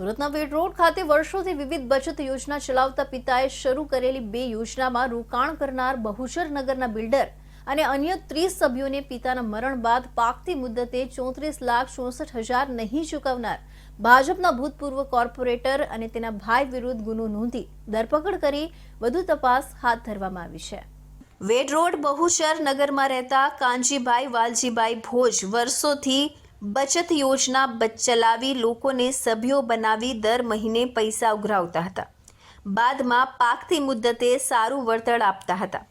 સુરતના વેડ રોડ ખાતે વર્ષોથી વિવિધ બચત યોજના ચલાવતા પિતાએ શરૂ કરેલી બે યોજનામાં રોકાણ કરનાર બહુચર નગરના બિલ્ડર અને અન્ય ત્રીસ સભ્યોને પિતાના મરણ બાદ પાકતી મુદ્દતે ચોત્રીસ લાખ ચોસઠ હજાર નહીં ચૂકવનાર ભાજપના ભૂતપૂર્વ કોર્પોરેટર અને તેના ભાઈ વિરુદ્ધ ગુનો નોંધી ધરપકડ કરી વધુ તપાસ હાથ ધરવામાં આવી છે. વેડ રોડ બહુચર નગરમાં રહેતા કાંજીભાઈ વાલજીભાઈ ભોજ વર્ષોથી બચત યોજના ચલાવી લોકોને સભ્યો બનાવી દર મહિને પૈસા ઉઘરાવતા હતા. બાદમાં પાકતી મુદ્દતે સારું વળતર આપતા હતા.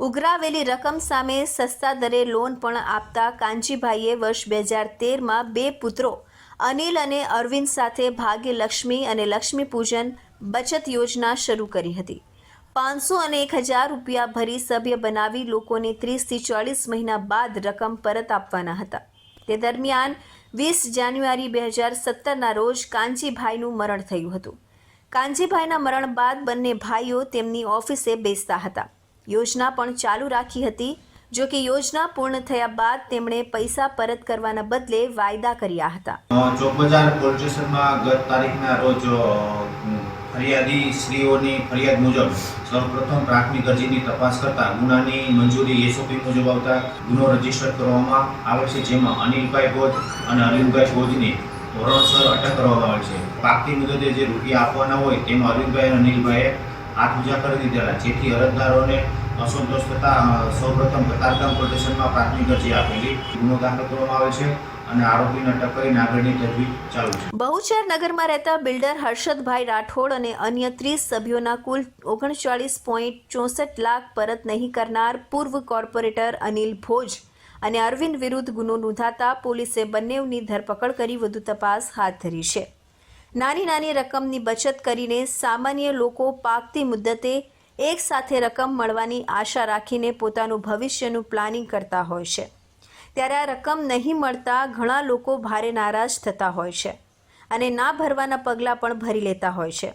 ઉઘરાવેલી રકમ સામે સસ્તા દરે લોન પણ આપતા કાંજીભાઈએ વર્ષ બે હજાર તેરમાં બે પુત્રો, અનિલ અને અરવિંદ સાથે ભાગ્યલક્ષ્મી અને લક્ષ્મી પૂજન બચત યોજના શરૂ કરી હતી. પાંચસો અને એક હજાર રૂપિયા ભરી સભ્ય બનાવી લોકોને ત્રીસથી ચાળીસ મહિના બાદ રકમ પરત આપવાના હતા. તે દરમિયાન વીસ જાન્યુઆરી બે હજાર સત્તરના રોજ કાંજીભાઈનું મરણ થયું હતું. કાંજીભાઈના મરણ બાદ બંને ભાઈઓ તેમની ઓફિસે બેસતા હતા. યોજના પણ ચાલુ રાખી હતી. જો કે યોજના પૂર્ણ થયા બાદ તેમણે પૈસા પરત કરવાના બદલે વાયદા કર્યા હતા. ચોક બજાર પોલીસ સ્ટેશનમાં ગત તારીખના રોજ ફરિયાદી શ્રીઓની ફરિયાદ મુજબ સૌપ્રથમ પ્રાથમિક અરજીની તપાસ કરતા ગુનાની મંજૂરી એસઓપી મુજબ આવતા ગુનો રજિસ્ટર કરવામાં આવે છે, જેમાં અનિલભાઈ ભોજ અને અરવિંદભાઈ ભોજની ધોરણસર અટક કરવામાં આવે છે. પાકતી મુદતે જે રૂપિયા આપવાના હોય, તેમાં અરવિંદભાઈ અને અનિલભાઈએ હાથ ઉજા કરી દીધેલા, જેથી અરજદારોને અસંતોષ થતાં સૌપ્રથમ કતારગામ પોલીસ પ્રાથમિક અરજી આપેલી. ગુનો દાખલ કરવામાં આવે છે. બહુચર નગરમાં રહેતા બિલ્ડર હર્ષદભાઈ રાઠોડ અને અન્ય ત્રીસ સભ્યોના કુલ ઓગણચાળીસ પોઈન્ટ ચોસઠ લાખ પરત નહીં કરનાર પૂર્વ કોર્પોરેટર અનિલ ભોજ અને અરવિંદ વિરુદ્ધ ગુનો નોંધાતા પોલીસે બંનેની ધરપકડ કરી વધુ તપાસ હાથ ધરી છે. નાની નાની રકમની બચત કરીને સામાન્ય લોકો પાકતી મુદ્દતે એક સાથે રકમ મળવાની આશા રાખીને પોતાનું ભવિષ્યનું પ્લાનિંગ કરતા હોય છે. ત્યારે આ રકમ નહીં મળતા ઘણા લોકો ભારે નારાજ થતા હોય છે અને ના ભરવાના પગલાં પણ ભરી લેતા હોય છે.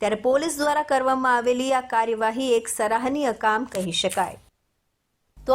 ત્યારે પોલીસ દ્વારા કરવામાં આવેલી આ કાર્યવાહી એક સરાહનીય કામ કહી શકાય.